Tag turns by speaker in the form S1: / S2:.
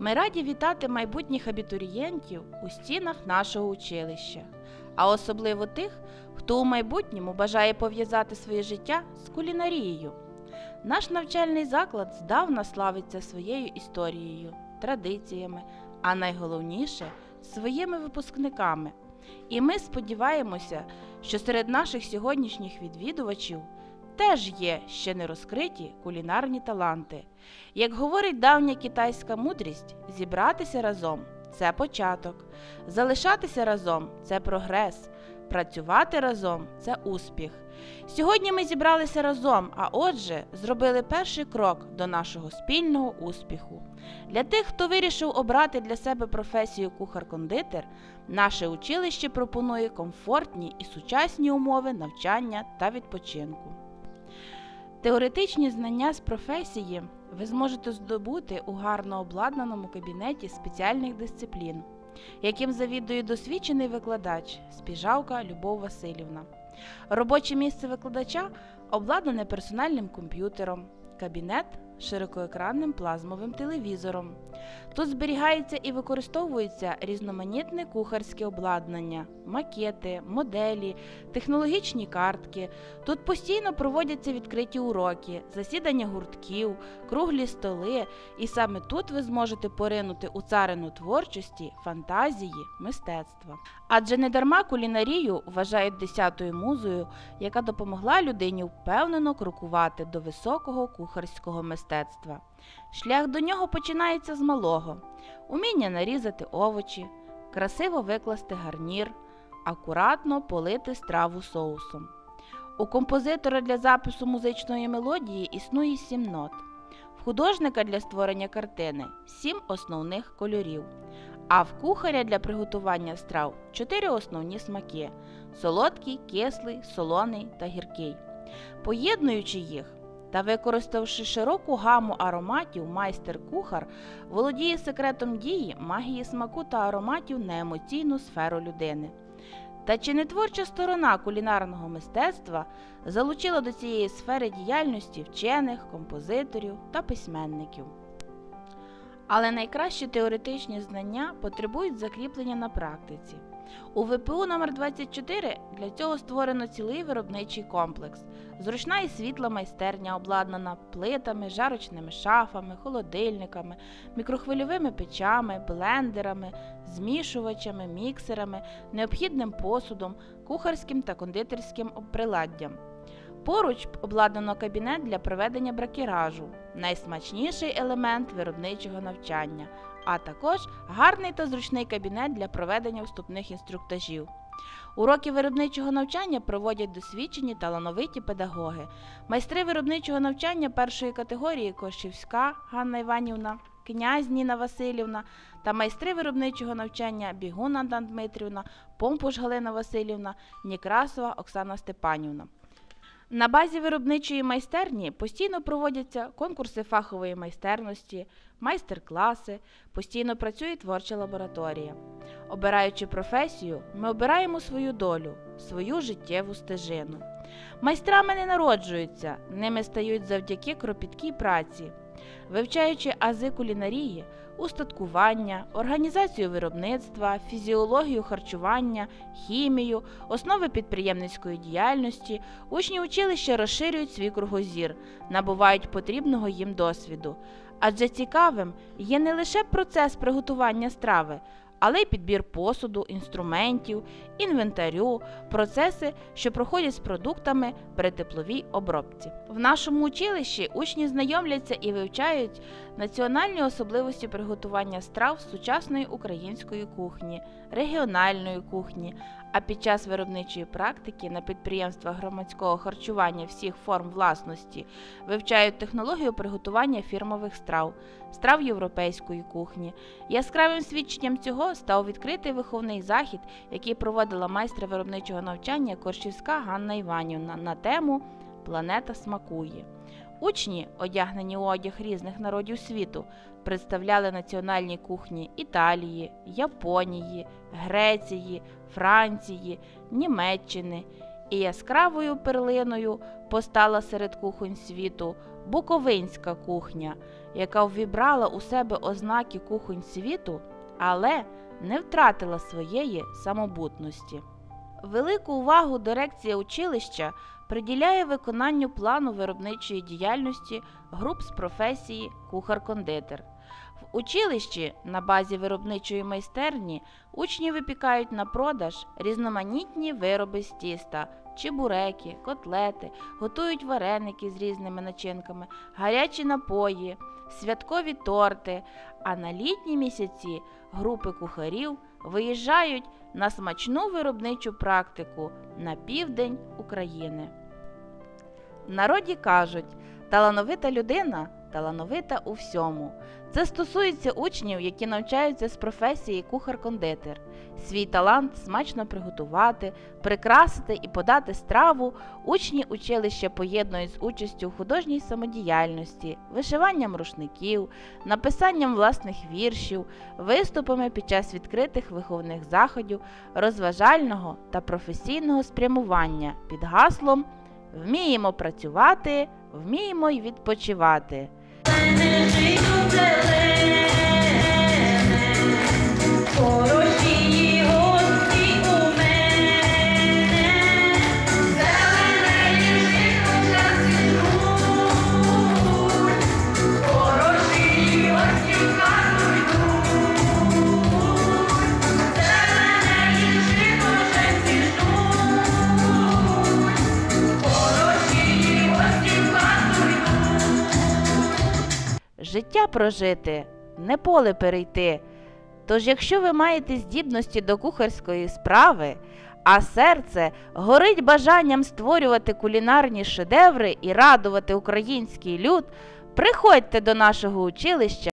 S1: Ми раді вітати майбутніх абітурієнтів у стінах нашого училища, а особливо тих, хто у майбутньому бажає пов'язати своє життя з кулінарією. Наш навчальний заклад здавна славиться своєю історією, традиціями, а найголовніше своїми випускниками. І ми сподіваємося, що серед наших сьогоднішніх відвідувачів теж є ще не розкриті кулінарні таланти. Як говорить давня китайська мудрість, зібратися разом це початок, залишатися разом це прогрес, працювати разом це успіх. Сьогодні ми зібралися разом, а отже, зробили перший крок до нашого спільного успіху. Для тих, хто вирішив обрати для себе професію кухар-кондитер, наше училище пропонує комфортні і сучасні умови навчання та відпочинку. Теоретичні знання з професії ви зможете здобути у гарно обладнаному кабінеті спеціальних дисциплін, яким завідує досвідчений викладач Спіжавка Любов Васильівна. Робоче місце викладача обладнане персональним комп'ютером, кабінет широкоекранним плазмовим телевізором. Тут зберігається і використовується різноманітне кухарське обладнання, макети, моделі, технологічні картки. Тут постійно проводяться відкриті уроки, засідання гуртків, круглі столи, і саме тут ви зможете поринути у царину творчості, фантазії, мистецтва. Адже недарма кулінарію вважають десятою музою, яка допомогла людині впевнено крокувати до високого кухарського мистецтва. Шлях до нього починається з малого: уміння нарізати овочі, красиво викласти гарнір, акуратно полити страву соусом. У композитора для запису музичної мелодії існує сім нот. В художника для створення картини сім основних кольорів. А в кухаря для приготування страв чотири основні смаки солодкий, кислий, солоний та гіркий. Поєднуючи їх та використавши широку гаму ароматів, майстер-кухар володіє секретом дії, магії смаку та ароматів на емоційну сферу людини. Та чи не творча сторона кулінарного мистецтва залучила до цієї сфери діяльності вчених, композиторів та письменників? Але найкращі теоретичні знання потребують закріплення на практиці. У ВПУ номер 24 для цього створено цілий виробничий комплекс. Зручна і світла майстерня обладнана плитами, жарочними шафами, холодильниками, мікрохвильовими печами, блендерами, змішувачами, міксерами, необхідним посудом, кухарським та кондитерським приладдям. Поруч обладнано кабінет для проведення бракіражу, найсмачніший елемент виробничого навчання, а також гарний та зручний кабінет для проведення вступних інструктажів. Уроки виробничого навчання проводять досвідчені талановиті педагоги, майстри виробничого навчання першої категорії Кошівська Ганна Іванівна, князь Ніна Васильівна та майстри виробничого навчання Бігуна Дан Дмитрівна, Помпуш Галина Васильівна, Нікрасова Оксана Степанівна. На базі виробничої майстерні постійно проводяться конкурси фахової майстерності, майстер-класи, постійно працює творча лабораторія. Обираючи професію, ми обираємо свою долю, свою життєву стежину. Майстрами не народжуються, ними стають завдяки кропіткій праці. Вивчаючи ази кулінарії, устаткування, організацію виробництва, фізіологію харчування, хімію, основи підприємницької діяльності, учні училища розширюють свій кругозір, набувають потрібного їм досвіду. Адже цікавим є не лише процес приготування страви, але й підбір посуду, інструментів, інвентарю, процеси, що проходять з продуктами при тепловій обробці. В нашому училищі учні знайомляться і вивчають національні особливості приготування страв сучасної української кухні, регіональної кухні. А під час виробничої практики на підприємствах громадського харчування всіх форм власності вивчають технологію приготування фірмових страв, страв європейської кухні. Яскравим свідченням цього став відкритий виховний захід, який проводила майстра виробничого навчання Коршівська Ганна Іванівна на тему Планета смакує. Учні, одягнені у одяг різних народів світу, представляли національні кухні Італії, Японії, Греції, Франції, Німеччини і яскравою перлиною постала серед кухонь світу буковинська кухня, яка ввібрала у себе ознаки кухонь світу, але не втратила своєї самобутності. Велику увагу дирекція училища приділяє виконанню плану виробничої діяльності груп з професії кухар-кондитер. В училищі на базі виробничої майстерні учні випікають на продаж різноманітні вироби з тіста, чебуреки, котлети, готують вареники з різними начинками, гарячі напої, святкові торти. А на літні місяці групи кухарів виїжджають на смачну виробничу практику на південь України. В народі кажуть, талановита людина талановита у всьому. Це стосується учнів, які навчаються з професії кухар-кондитер. Свій талант смачно приготувати, прикрасити і подати страву учні училища поєднують з участю в художній самодіяльності, вишиванням рушників, написанням власних віршів, виступами під час відкритих виховних заходів, розважального та професійного спрямування під гаслом Вміємо працювати, вміємо й відпочивати.
S2: Energy to
S1: play. Прожити, не поле перейти. Тож, якщо ви маєте здібності до кухарської справи, а серце горить бажанням створювати кулінарні шедеври і радувати український люд, приходьте до нашого училища